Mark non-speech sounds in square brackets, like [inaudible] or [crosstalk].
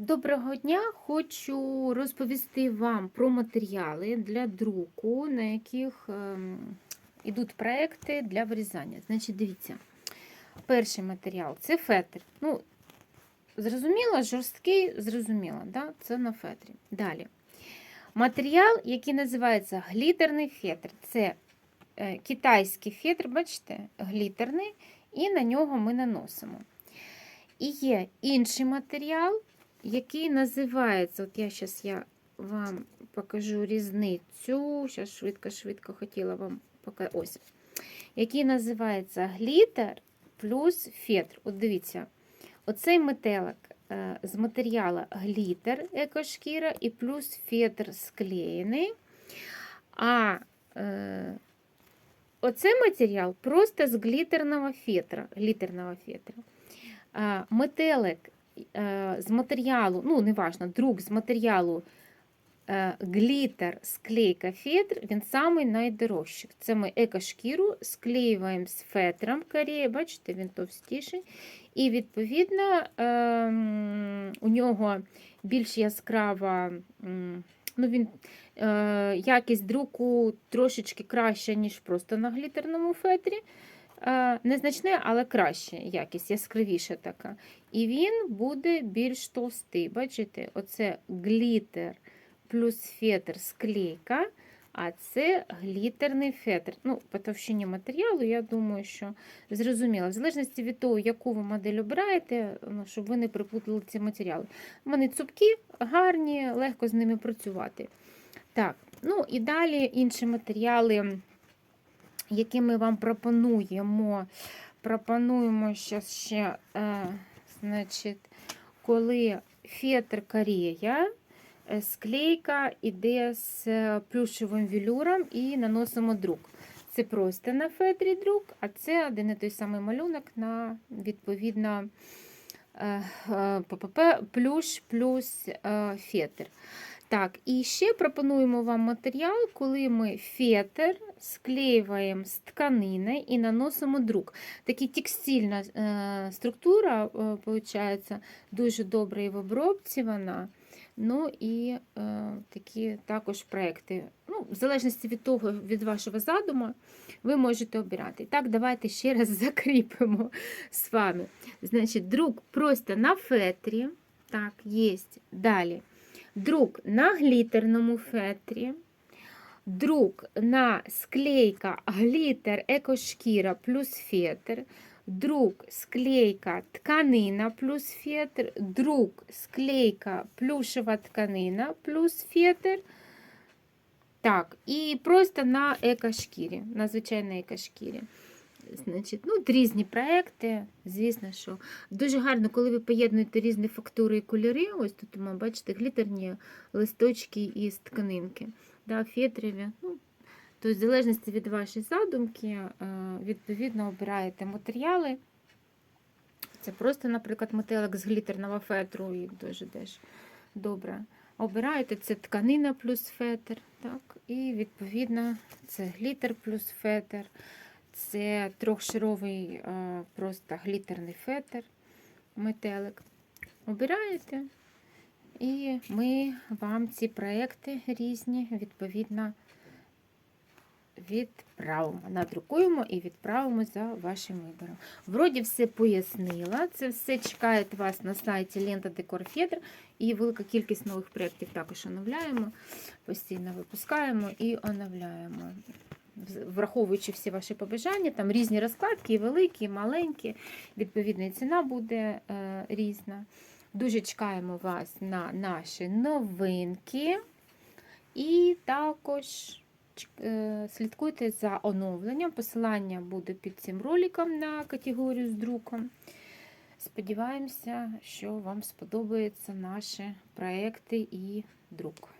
Доброго дня! Хочу розповісти вам про матеріали для друку, на яких ем, ідуть проекти для вирізання. Значить, дивіться, перший матеріал це фетр. Ну, зрозуміло, жорсткий, зрозуміло, да? це на фетрі. Далі. Матеріал, який називається глітерний фетр. Це е, китайський фетр, бачите, глітерний, і на нього ми наносимо. І є інший матеріал, який називається, от я зараз я вам покажу різницю. Зараз швидко-швидко хотіла вам показати. Ось. Який називається глітер плюс фетр. От дивіться, оцей метелик е, з матеріалу глітер, екошкіра, і плюс фетр склеєний. А е, оцей матеріал просто з глітерного фетра. Глітерного фетра. Метелик з матеріалу, ну, неважно, друк з матеріалу е, глітер, склейка, фетр, він самий найдорожчий. Це ми екошкіру склеюємо з фетром Кореї, бачите, він товстіший. І, відповідно, ем, у нього більш яскрава. Ну, він, е, якість друку трошечки краща, ніж просто на глітерному фетрі. Е, Незначне, але краще якість, яскравіша така. І він буде більш товстий. Бачите, оце глітер плюс фетр склейка, а це глітерний фетр. Ну, по товщині матеріалу, я думаю, що зрозуміло. В залежності від того, яку ви модель обираєте, ну, щоб ви не припутали ці матеріали. Вони цупкі, гарні, легко з ними працювати. Так, ну і далі інші матеріали які ми вам пропонуємо. Пропонуємо зараз ще, е, значить, коли фетр Корея, е, склейка йде з е, плюшевим велюром і наносимо друк. Це просто на фетрі друк, а це один і той самий малюнок на відповідно е, е, плюш плюс е, фетр. Так, і ще пропонуємо вам матеріал, коли ми фетр склеюємо з тканини і наносимо друк. Така текстильна структура, виходить, дуже добра і в обробці вона. Ну і такі також проекти. Ну, В залежності від того, від вашого задуму, ви можете обирати. Так, давайте ще раз [laughs] закріпимо з вами. Значить, друк просто на фетрі. Так, є. Далі. Друк на глітерному фетрі, друк на склейка глітер екошкіра плюс фетр, друк склейка тканина плюс фетр, друк склейка плюшева тканина плюс фетр. Так, і просто на екошкірі, на звичайній екошкірі. Значить, ну, різні проекти, звісно, що дуже гарно, коли ви поєднуєте різні фактури і кольори. Ось тут ми бачите глітерні листочки із тканинки, да, фетрові. Ну, Тобто, в залежності від вашої задумки, е, відповідно, обираєте матеріали. Це просто, наприклад, метелик з глітерного фетру, і дуже теж добре. Обираєте це тканина плюс фетр. Так, І, відповідно, це глітер плюс фетр. Це трьохшаровий е, просто глітерний фетр, метелик. Обираєте, і ми вам ці проекти різні, відповідно, відправимо. Надрукуємо і відправимо за вашим вибором. Вроді все пояснила. Це все чекає вас на сайті Лента Декор Федр. І велика кількість нових проєктів також оновляємо, постійно випускаємо і оновляємо враховуючи всі ваші побажання, там різні розкладки, і великі, і маленькі, відповідно, і ціна буде е, різна. Дуже чекаємо вас на наші новинки. І також слідкуйте за оновленням. Посилання буде під цим роликом на категорію з друком. Сподіваємося, що вам сподобаються наші проекти і друк.